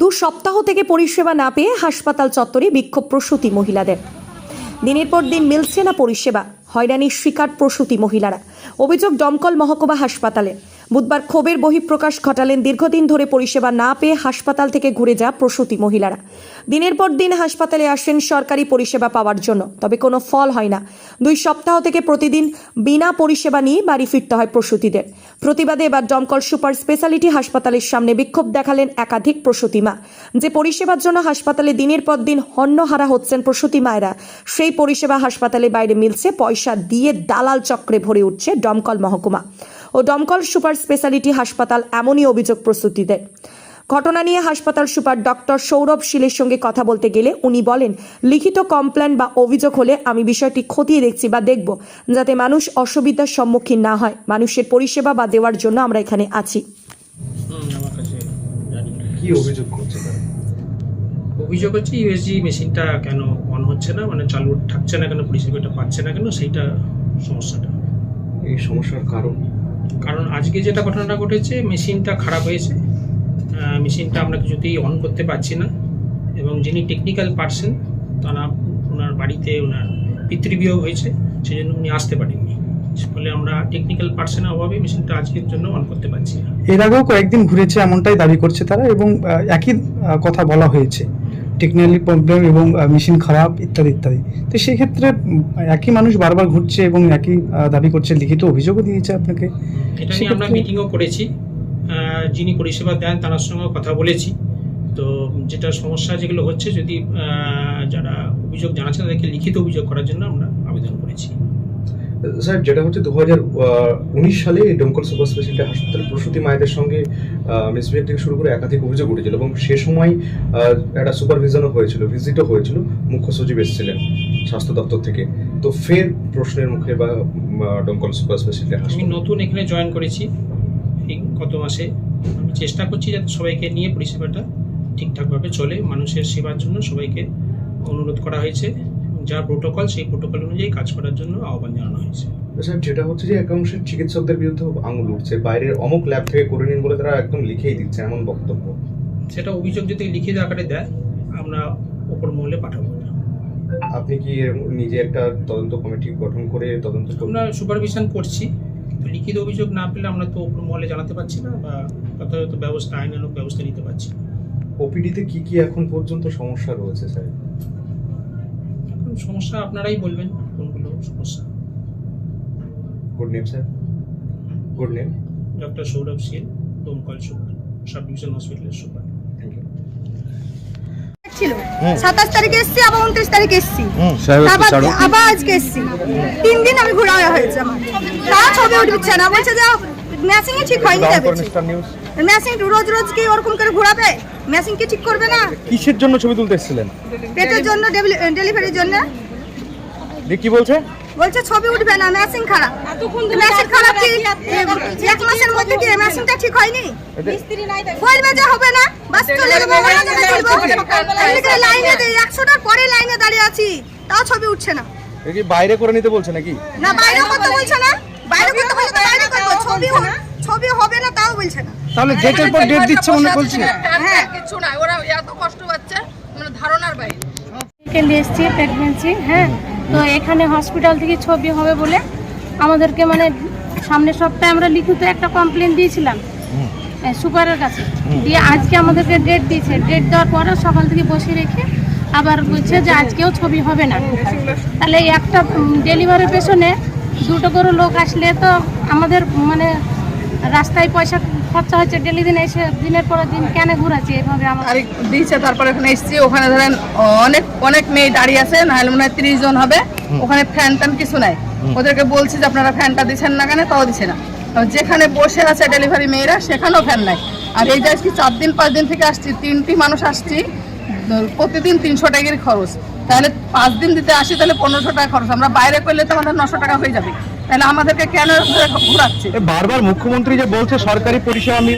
দু সপ্তাহ থেকে পরিষেবা না পেয়ে হাসপাতাল চত্বরে বিক্ষোভ প্রসূতি মহিলাদের। দিনের পর দিন মিলছে না পরিষেবা, হয়রানির শিকার প্রসূতি মহিলারা। অভিযোগ, দমকল মহকুমা হাসপাতালে। বুধবার ক্ষোভের বহিঃপ্রকাশ ঘটালেন দীর্ঘদিন ধরে পরিষেবা না পেয়ে হাসপাতাল থেকে ঘুরে যা প্রসূতি মহিলারা। দিনের পর দিন হাসপাতালে আসেন সরকারি পরিষেবা পাওয়ার জন্য, তবে কোনো ফল হয় না। দুই সপ্তাহ থেকে প্রতিদিন বিনা পরিষেবা নিয়ে বাড়ি ফিরতে হয় প্রসূতিদের। প্রতিবাদে এবার দমকল সুপার স্পেশালিটি হাসপাতালের সামনে বিক্ষোভ দেখালেন একাধিক প্রসূতি মা। যে পরিষেবার জন্য হাসপাতালে দিনের পর দিন হন্যহারা হচ্ছেন প্রসূতি মায়েরা, সেই পরিষেবা হাসপাতালে বাইরে মিলছে পয়সা দিয়ে দালাল চক্রে ভরে উঠছে দমকল মহকুমা। ও দমকল সুপার স্পেশালিটি হাসপাতাল এমনই অভিযোগ প্রস্তুতিদের ঘটনা নিয়ে হাসপাতাল সুপার ডক্টর সৌরভ শীলের সঙ্গে কথা বলতে গেলে উনি বলেন লিখিত কমপ্লেন বা অভিযোগ হলে আমি বিষয়টি খতিয়ে দেখছি বা দেখব যাতে মানুষ অসুবিধার সম্মুখীন না হয়। মানুষের পরিষেবা বা দেওয়ার জন্য আমরা এখানে আছি। হুম, আমার কাছে জানি কি অভিযোগ করছে অভিযোগ হচ্ছে ইউএসজি মেশিনটা কেন অন হচ্ছে না? মানে চালু থাকছে না কেন? পরিষেবাটা পাচ্ছে না কেন? সেইটা সমস্যাটা। এই সমস্যার কারণ কারণ আজকে যেটা ঘটনাটা ঘটেছে, মেশিনটা খারাপ হয়েছে। মেশিনটা আমরা কিছুতেই অন করতে পারছি না। এবং যিনি টেকনিক্যাল পার্সন তারা ওনার বাড়িতে ওনার পিতৃবিয়োগ হয়েছে সেই জন্য উনি আসতে পারেননি। ফলে আমরা টেকনিক্যাল পার্সনের অভাবে মেশিনটা আজকের জন্য অন করতে পারছি না। এর আগেও কয়েকদিন ঘুরেছে, এমনটাই দাবি করছে তারা এবং একই কথা বলা হয়েছে। টেকনিক্যালি প্রবলেম এবং মেশিন খারাপ ইত্যাদি ইত্যাদি। তো সেই ক্ষেত্রে একই মানুষ বারবার ঘুরছে এবং একই দাবি করছে লিখিত অভিযোগও দিয়েছে আপনাকে। এটা নিয়ে আমরা মিটিংও করেছি। যিনি পরিষেবা দেন তার সঙ্গেও কথা বলেছি। তো যেটা সমস্যা যেগুলো হচ্ছে যদি যারা অভিযোগ জানাচ্ছে তাদেরকে লিখিত অভিযোগ করার জন্য আমরা আবেদন করেছি। স্যার যেটা হচ্ছে দু হাজার উনিশ সালে ডোমকল সুপার স্পেশালিটি হাসপাতালে প্রসূতি মায়েদের সঙ্গে মিসবিহেভ থেকে শুরু করে একাধিক অভিযোগ উঠেছিল এবং সে সময় একটা সুপারভিশনও হয়েছিল ভিজিটও হয়েছিল মুখ্য সচিব এসেছিলেন স্বাস্থ্য দপ্তর থেকে। তো ফের প্রশ্নের মুখে বা ডোমকল সুপার স্পেশালিটি আমি হাসপাতাল নতুন এখানে জয়েন করেছি গত মাসে। আমি চেষ্টা করছি যাতে সবাইকে নিয়ে পরিষেবাটা ঠিকঠাকভাবে চলে মানুষের সেবার জন্য সবাইকে অনুরোধ করা হয়েছে। যা প্রোটোকল সেই প্রোটোকল অনুযায়ী কাজ করার জন্য আহ্বান জানানো হয়েছে। স্যার যেটা হচ্ছে যে একাংশের চিকিৎসকদের বিরুদ্ধে আঙুল উঠছে বাইরের অমুক ল্যাব থেকে করে নিন বলে তারা একদম লিখেই দিচ্ছে এমন বক্তব্য। সেটা অভিযোগ যদি লিখিত আকারে দেয় আমরা ওপর মহলে পাঠাবো। আপনি কি নিজে একটা তদন্ত কমিটি গঠন করে তদন্ত আমরা সুপারভিশন করছি তো লিখিত অভিযোগ না পেলে আমরা তো ওপর মহলে জানাতে পারছি না বা যথাযথ ব্যবস্থা আইনানুক ব্যবস্থা নিতে পারছি ওপিডিতে কি কি এখন পর্যন্ত সমস্যা রয়েছে স্যার? সমস্যা আপনারাই বলবেন কোনগুলো সমস্যা। Good name sir good name doctor Sourav Sil Domkal super sub division হসপিটালের সুপার থ্যাংক ইউ ছিল সাতাশ তারিখে এসছি আবার উনত্রিশ তারিখে এসছি। আবার আবার আজকে এসছি। তিন দিন আমি ঘোরা হয়েছে আমার। তা ছবি উঠছে না। বলছে যে ঠিক হয়নি ম্যাচিং রোজ রোজ কি ওরকম করে ঘোরাবে? ম্যাচিং কি ঠিক করবে না? কিসের জন্য ছবি তুলতে এসেছিলেন? পেটের জন্য ডেলিভারির জন্য। কি বলছে? বলছে ছবি উঠবে না ম্যাচিং খারাপ। ম্যাচিং খারাপ কি? এক মাসের মধ্যে কি ম্যাচিংটা ঠিক হয়নি? বলবে যে হবে না। বাস চলে যাব ওখানে যাবে লাইনে একশোটার পরে লাইনে দাঁড়িয়ে আছি তাও ছবি উঠছে না। বাইরে করে নিতে বলছে নাকি? না বাইরে করতে বলছে না। বাইরে করতে বলছে বাইরে করব ছবি ছবি হবে না তাও বলছে না। তাহলে ডেটের পর ডেট দিচ্ছে মনে করছি হ্যাঁ। কিছু নাই ওরা এত কষ্ট পাচ্ছে মানে ধারণার বাইরে। মেডিকেল এসছি প্রেগনেন্সি হ্যাঁ। তো এখানে হসপিটাল থেকে ছবি হবে বলে আমাদেরকে মানে সামনের সপ্তাহে আমরা লিখিত একটা কমপ্লেন দিয়েছিলাম সুপারের কাছে। দিয়ে আজকে আমাদেরকে ডেট দিয়েছে। ডেট দেওয়ার পরে সকাল থেকে বসে রেখে আবার বলছে যে আজকেও ছবি হবে না। তাহলে এই একটা ডেলিভারির পেছনে দুটো করে লোক আসলে তো আমাদের মানে রাস্তায় পয়সা খরচা হচ্ছে ডেলি দিন এসে দিনের পর দিন কেন ঘুরাচ্ছি এভাবে আমাদের তারিখ দিয়েছে তারপরে এখানে এসছি ওখানে ধরেন অনেক অনেক মেয়ে দাঁড়িয়ে আছে নাহলে মনে হয় তিরিশ জন হবে ওখানে ফ্যান ট্যান কিছু নাই। ওদেরকে বলছি যে আপনারা ফ্যানটা দিচ্ছেন না কেন? তাও দিচ্ছে না। যেখানে বসে আছে ডেলিভারি মেয়েরা সেখানেও ফ্যান নাই। আর এই যে আজকে চার দিন পাঁচ দিন থেকে আসছি তিনটি মানুষ আসছি প্রতিদিন তিনশো টাকার খরচ। তাহলে পাঁচ দিন দিতে আসি তাহলে পনেরোশো টাকা খরচ। আমরা বাইরে করলে তো আমাদের নশো টাকা হয়ে যাবে। তাহলে আমাদেরকে কেন ঘুরাচ্ছে বারবার মুখ্যমন্ত্রী যে বলছে সরকারি পরিষেবা আমি